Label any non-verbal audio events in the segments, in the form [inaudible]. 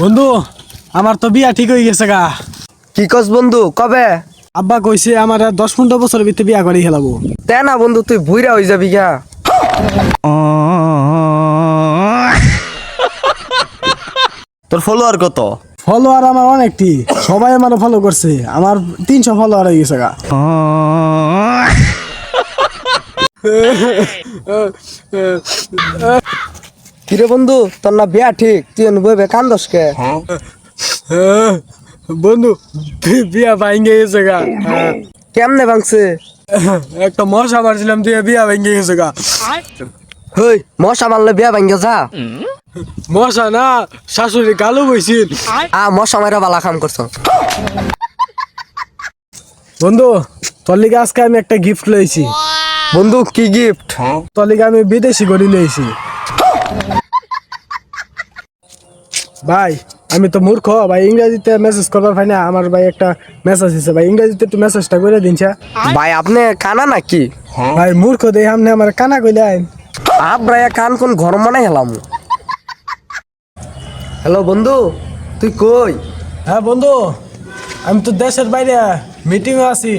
বন্ধু আমার তো বিয়া ঠিক হয়ে গেছে গা। কি কস বন্ধু কবে? আব্বা কইছে আমার আর দশ পনেরো বছরের ভিতরে বিয়া করে খেলাবো তে না বন্ধু তুই বুইরা হয়ে যাবি গা। তোর ফলোয়ার কত? ফলোয়ার আমার অনেকটি সবাই আমার ফলো করছে আমার তিনশো ফলোয়ার হয়ে গেছে গা। [laughs] কিরে বন্ধু তোর না বিয়া ঠিক? তুই বইবে কান্দস কে? বন্ধু বিয়া ভাঙ্গে গেছে গা। কেমনে ভাঙছে? একটা মশা মারছিলাম দিয়ে বিয়া গেছে গা। হই মশা মারলে বিয়া ভাঙ্গে যা। মশা না শাশুড়ি কালো বইছিল। আ মশা মারা বালা কাম করছ। বন্ধু তোর লিগে আজকে আমি একটা গিফট লইছি। বন্ধু কি গিফট তোর লিগে আমি বিদেশি গড়ি লইছি। ভাই আমি তো মূর্খ ভাই ইংরেজিতে মেসেজ করবার পাই না আমার ভাই একটা মেসেজ দিছে। ভাই ইংরেজিতে একটু মেসেজটা করে দিনছা ভাই আপনি কানা নাকি? ভাই মূর্খ দেই সামনে আমার কানা কইলেন আব্রায়া কান কোন ঘর মানে হেলাম? হ্যালো বন্ধু তুই কই? হ্যাঁ বন্ধু আমি তো দেশের বাইরে মিটিং আছি।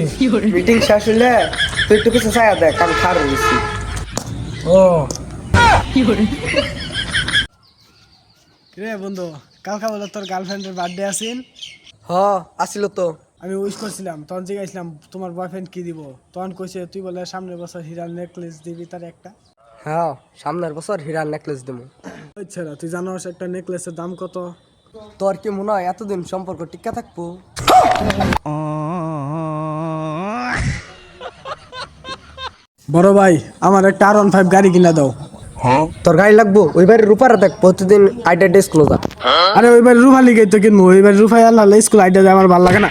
মিটিং শেষ হইলে তুই একটু কিছু চাই দেখ আমি খার ও [laughs] রে বন্ধু কালকা বলে তোর গার্লফ্রেন্ডের বার্থডে আছিন হ আসিল তো। আমি উইশ করছিলাম তখন জিজ্ঞাসলাম তোমার বয়ফ্রেন্ড কি দিব? তখন কইছে তুই বলে সামনের বছর হীরার নেকলেস দিবি তার একটা। হ্যাঁ সামনের বছর হীরার নেকলেস দেবো আচ্ছা তুই জানোস একটা নেকলেসের দাম কত? তোর কি মনে হয় এতদিন সম্পর্ক টিকা থাকব? বড় ভাই আমার একটা আর ওয়ান ফাইভ গাড়ি কিনা দাও। তোর গাড়ি লাগবো? ওই বাড়ি রূপারে দেখ প্রতিদিন আইটা ডেস্ক ক্লোজার আরে ওইবার রুফালি গেই তো কিনবো ওইবার রুফাই আল্লাহ স্কুল আইডিয়া দেয় আমার ভালো লাগে না।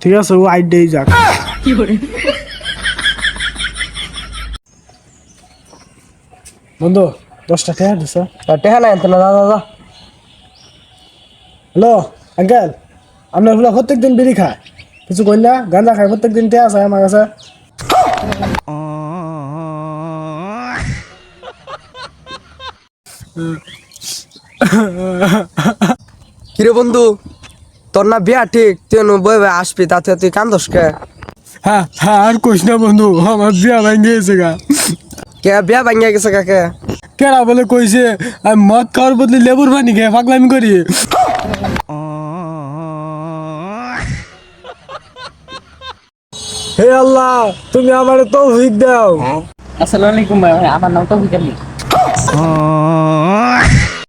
ঠিক আছে ও আইডিয়াই যাক। বন্ধু দশটা টাকা দিছ। টেহা নাই আনতে না দাদা দাদা হ্যালো আঙ্কেল আপনার হলো প্রত্যেক দিন বিড়ি খায়। কিছু কই না গাঁজা খায় প্রত্যেক দিন টেয়া আছে আমার কাছে। [laughs] কিরে বন্ধু তোর না বিয়া ঠিক তুই বই বই আসবি তাতে তুই কান্দস কে? হ্যাঁ হ্যাঁ আর কইস না বন্ধু আমার বিয়া ভেঙে গেছে গা। কে বিয়া ভাঙ্গিয়া গেছে কাকে কেরা বলে কইছে আমি মদ খাওয়ার বদলে লেবুর পানি খেয়ে পাগলামি করি হে আল্লাহ তুমি আমার তৌফিক দাও। আসসালামু আলাইকুম ভাই আমার নাম তো Oh. [laughs]